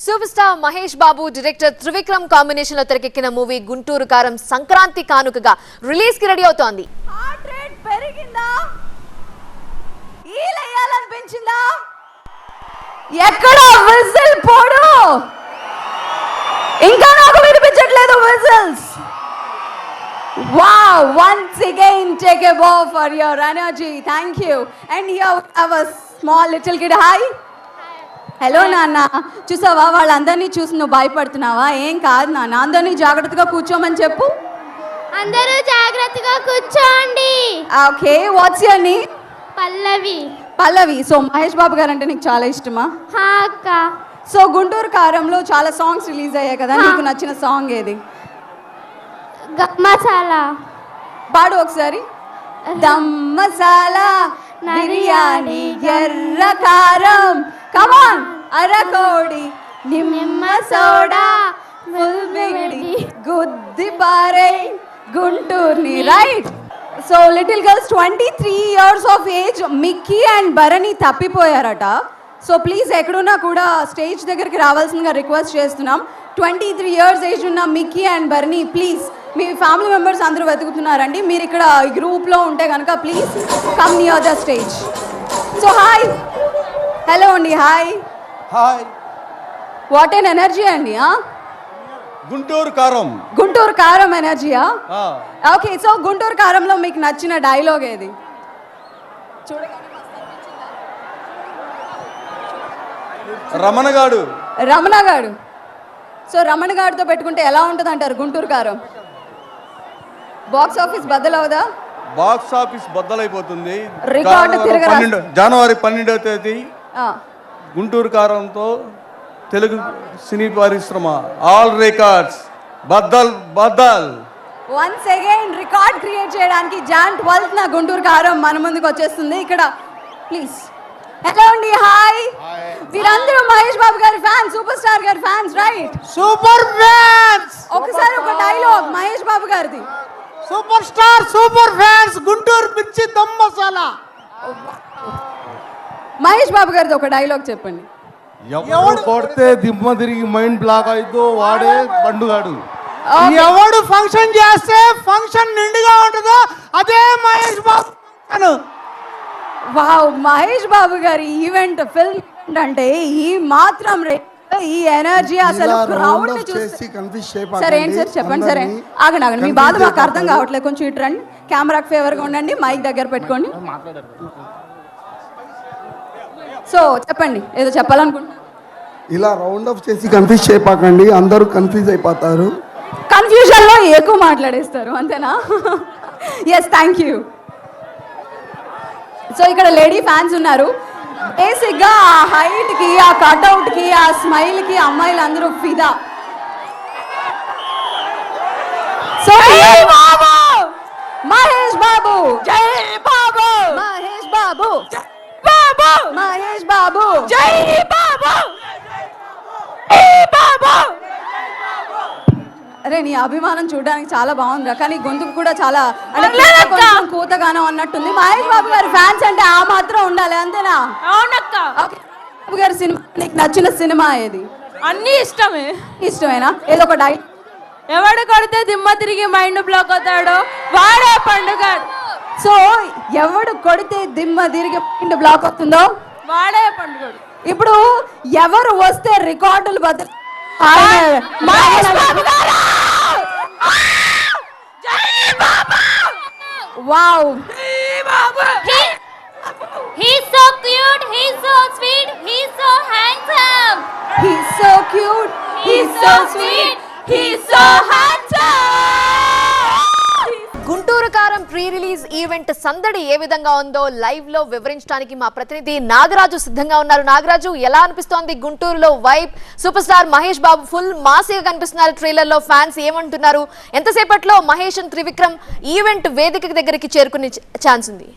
Super star Mahesh Babu director Trivikram కాంబినేషన్లో తెరకెక్కిన movie Guntur కారం సంక్రాంతి కానుకగా రిలీజ్కి రెడీ అవుతోంది హార్ట్ రేట్ పెరిగిందా ఎక్కడ విజిల్ పోడు ఇంకా నాకు వినిపించట్లేదు whistles Wow, once again take a bow for your energy. Thank you. And here we small little kid. Hi. Hello నాన్న. చూసావా? వాళ్ళందరినీ చూసి నువ్వు భయపడుతున్నావా? ఏం కాదు నాన్న. అందరినీ జాగ్రత్తగా కూర్చోమని చెప్పు. అందరూ జాగ్రత్తగా కూర్చోండి. Okay what's your name Pallavi. Pallavi. So Mahesh Babu గారు అంటే నీకు చాలా ఇష్టమా? హా అక్క. సో గుంటూరు కారంలో చాలా సాంగ్స్ రిలీజ్ అయ్యాయి కదా? నీకు నచ్చిన సాంగ్ ఏది? మసాలా పాడు ఒకసారి. దమ్ మసాలా బిర్యానీ ఎర్ర కారం అరకోడి నిమ్మ సోడా ఫుల్ గుద్ది పారే గుంటూరుని right so little girls twenty three years of age Mickey and Bharani తప్పిపోయారట. So please ఎక్కడున్నా కూడా స్టేజ్ దగ్గరికి రావాల్సిందిగా రిక్వెస్ట్ చేస్తున్నాం. ట్వంటీ త్రీ ఇయర్స్ ఏజ్ ఉన్న మిక్కీ అండ్ భరణి ప్లీజ్ మీ ఫ్యామిలీ మెంబర్స్ అందరూ వెతుకుతున్నారండి. మీరు ఇక్కడ ఈ గ్రూప్లో ఉంటే కనుక please come near the stage so hi hello అండి hi hi. What an energy అండి? గుంటూరు కారం. గుంటూరు కారం ఎనర్జీయా ఓకే సో గుంటూరు కారంలో మీకు నచ్చిన డైలాగ్ ఏది? రమణగాడు రమణ గారు సో రమణ గారితో పెట్టుకుంటే ఎలా ఉంటుంది అంటారు గుంటూరు కారం? బాక్స్ ఆఫీస్ బద్దలవుదా బాక్స్ ఆఫీస్ బద్దలైపోతుంది. రికార్డు జనవరి పన్నెండవ తేదీ గుంటూరు కారంతో తెలుగు సినీ పరిశ్రమ. ఆల్ రికార్డ్స్ బద్దల్ బద్దల్. వన్స్ అగైన్ రికార్డ్ క్రియేట్ చేయడానికి జాన్ ట్వెల్త్ నా గుంటూరు కారం మన ముందుకు వచ్చేస్తుంది. ఇక్కడ ప్లీజ్ హలో అండి హాయ్ వీరందరూ మహేష్ బాబు గారి ఫ్యాన్స్ సూపర్ స్టార్ గారి ఫ్యాన్స్ రైట్ సూపర్ ఫ్యాన్స్ ఒకసారి ఒక డైలాగ్ మహేష్ బాబు గారిది. Super star super fans Guntur మిర్చి దమ్ మసాలా మహేష్ బాబు గారిది ఒక డైలాగ్ చెప్పండి. ఎవడు కొడితే దిమ్మ తిరిగి మైండ్ బ్లాక్ అయిద్దో వాడే పండుగాడు. ఎవడు ఫంక్షన్ చేస్తే ఫంక్షన్ నిండుగా ఉంటుందో అదే మహేష్ బాబు. వావ్ మహేష్ బాబు గారి ఈవెంట్ ఫిల్మ్ అంటే ఈ మాత్రం రే- ఈ ఎనర్జీ అసలు క్రౌడ్ చేసి. సరే ఏంటి సార్ చెప్పండి సరే. ఆగండి ఆగండి. మీ బాధ మాకు అర్థం. కావట్లేదు. కొంచెం ఇటు రండి. కెమెరాకి ఫేవర్గా ఉండండి. మైక్ దగ్గర పెట్టుకోండి. సో చెప్పండి ఏదో చెప్పాలనుకుంటున్నాను ఇలా రౌండ్ అప్ చేసి కన్ఫ్యూజ్ చేయపాకండి అందరూ కన్ఫ్యూజ్ అయిపోతారు. కన్ఫ్యూజన్లో ఎక్కువ మాట్లాడేస్తారు అంతేనా? ఎస్ థ్యాంక్ యూ సో ఇక్కడ లేడీ ఫ్యాన్స్ ఉన్నారు. బేసిక్గా ఆ హైట్కి ఆ కట్అవుట్కి ఆ స్మైల్కి అమ్మాయిలు అందరూ ఫిదా సో బాబు! మహేష్ బాబు జై బాబు! మహేష్ బాబు బాబు! మహేష్ బాబు! జై బాబు! బాబు! అరే నీ అభిమానం చూడడానికి చాలా బాగుందిరా కానీ గొంతుకు కూడా చాలా అంటే కొంచెం కూతగానం అన్నట్టుంది. మహేష్ బాబు గారి ఫ్యాన్స్ అంటే ఆ మాత్రం ఉండాలి అంతేనా? అవునక్క. ఓకే. బాబు గారి సినిమా నీకు నచ్చిన సినిమా ఏది? అన్ని ఇష్టమే. ఇష్టమేనా? ఏదో ఒక ఎవడు కొడితే దిమ్మ తిరిగి మైండ్ బ్లాక్ అవుతాడో వాడే పండుగ. సో ఎవడు కొడితే దిమ్మ తిరిగి మైండ్ బ్లాక్ అవుతుందో వాడే పండుగ ఇప్పుడు ఎవరు వస్తే రికార్డులు బదులు! Wow He's so cute, he's so sweet, he's so handsome. He's so cute. He's so sweet. He's so handsome. Release event సందడి ఏ విధంగా ఉందో లైవ్లో వివరించడానికి మా ప్రతినిధి నాగరాజు సిద్ధంగా ఉన్నారు. నాగరాజు ఎలా అనిపిస్తోంది గుంటూరులో vibe super star Mahesh Babu full మాసిగా కనిపిస్తున్నారు ట్రైలర్లో. ఫ్యాన్స్ ఏమంటున్నారు? ఎంతసేపట్లో మహేష్ త్రివిక్రమ్ ఈవెంట్ వేదిక దగ్గరికి చేరుకునే ఛాన్స్ ఉంది?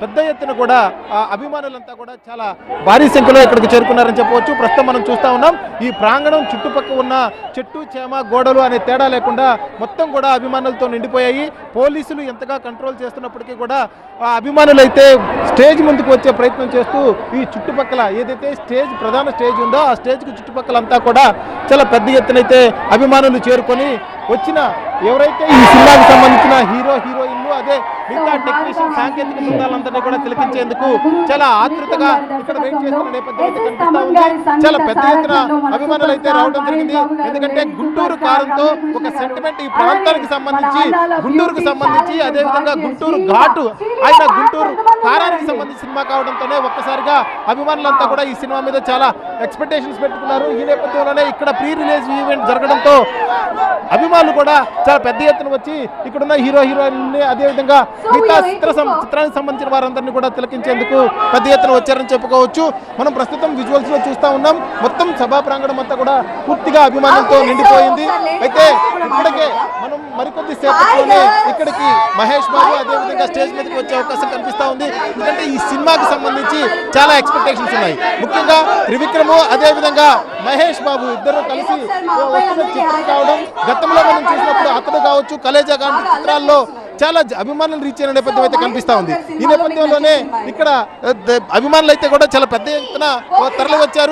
పెద్ద ఎత్తున కూడా ఆ అభిమానులంతా కూడా చాలా భారీ సంఖ్యలో ఇక్కడికి చేరుకున్నారని చెప్పవచ్చు. ప్రస్తుతం మనం చూస్తా ఉన్నాం ఈ ప్రాంగణం చుట్టుపక్కల ఉన్న చెట్టు చేమ గోడలు అనే తేడా లేకుండా మొత్తం కూడా అభిమానులతో నిండిపోయాయి. పోలీసులు ఎంతగా కంట్రోల్ చేస్తున్నప్పటికీ కూడా ఆ అభిమానులైతే స్టేజ్ ముందుకు వచ్చే ప్రయత్నం చేస్తూ ఈ చుట్టుపక్కల ఏదైతే స్టేజ్ ప్రధాన స్టేజ్ ఉందో ఆ స్టేజ్కి చుట్టుపక్కల అంతా కూడా చాలా పెద్ద ఎత్తునైతే అభిమానులు చేరుకొని వచ్చిన ఎవరైతే ఈ సినిమాకి సంబంధించిన హీరో హీరోయిన్లు అదే మిగతా టెక్నీషియన్ సాంకేతిక బృందాలందరినీ కూడా తిలకించేందుకు చాలా ఆతృతగా ఇక్కడ వెయిట్ చేస్తున్న నేపథ్యం అయితే కనిపిస్తా ఉంది. చాలా పెద్ద ఎత్తున అభిమానులు అయితే రావడం జరిగింది. ఎందుకంటే గుంటూరు కారంతో ఒక సెంటిమెంట్ ఈ ప్రాంతానికి సంబంధించి గుంటూరుకు సంబంధించి అదే విధంగా గుంటూరు ఘాటు ఆయన గుంటూరు కారానికి సంబంధించి సినిమా కావడంతోనే ఒక్కసారిగా అభిమానులంతా కూడా ఈ సినిమా మీద చాలా ఎక్స్పెక్టేషన్స్ పెట్టుకున్నారు. ఈ నేపథ్యంలోనే ఇక్కడ ప్రీ రిలీజ్ ఈవెంట్ జరగడంతో అభిమానులు కూడా చాలా పెద్ద ఎత్తున వచ్చి ఇక్కడున్న హీరో హీరోయిన్ అదే విధంగా మిగతా చిత్ర చిత్రానికి సంబంధించిన వారందరినీ కూడా తిలకించేందుకు పెద్ద ఎత్తున వచ్చారని చెప్పుకోవచ్చు. మనం ప్రస్తుతం విజువల్స్లో చూస్తా ఉన్నాం. మొత్తం సభా ప్రాంగణం అంతా కూడా పూర్తిగా అభిమానులతో నిండిపోయింది. అయితే ఇక్కడికే మనం మరికొద్ది సేపట్లోనే ఇక్కడికి మహేష్ బాబు అదే విధంగా స్టేజ్ మీదకి వచ్చే అవకాశం కనిపిస్తా ఉంది. ఎందుకంటే ఈ సినిమాకి సంబంధించి చాలా ఎక్స్పెక్టేషన్స్ ఉన్నాయి. ముఖ్యంగా త్రివిక్రము అదే విధంగా మహేష్ బాబు ఇద్దరు కలిసి వస్తున్న చిత్రం కావడం గతంలో మనం చూసినప్పుడు అతడు కావచ్చు కలేజా కాంటి చిత్రాల్లో చాలా అభిమానులు రీచ్ అయిన నేపథ్యం అయితే కనిపిస్తా ఉంది. ఈ నేపథ్యంలోనే ఇక్కడ అభిమానులు అయితే కూడా చాలా పెద్ద ఎత్తున తరలి వచ్చారు.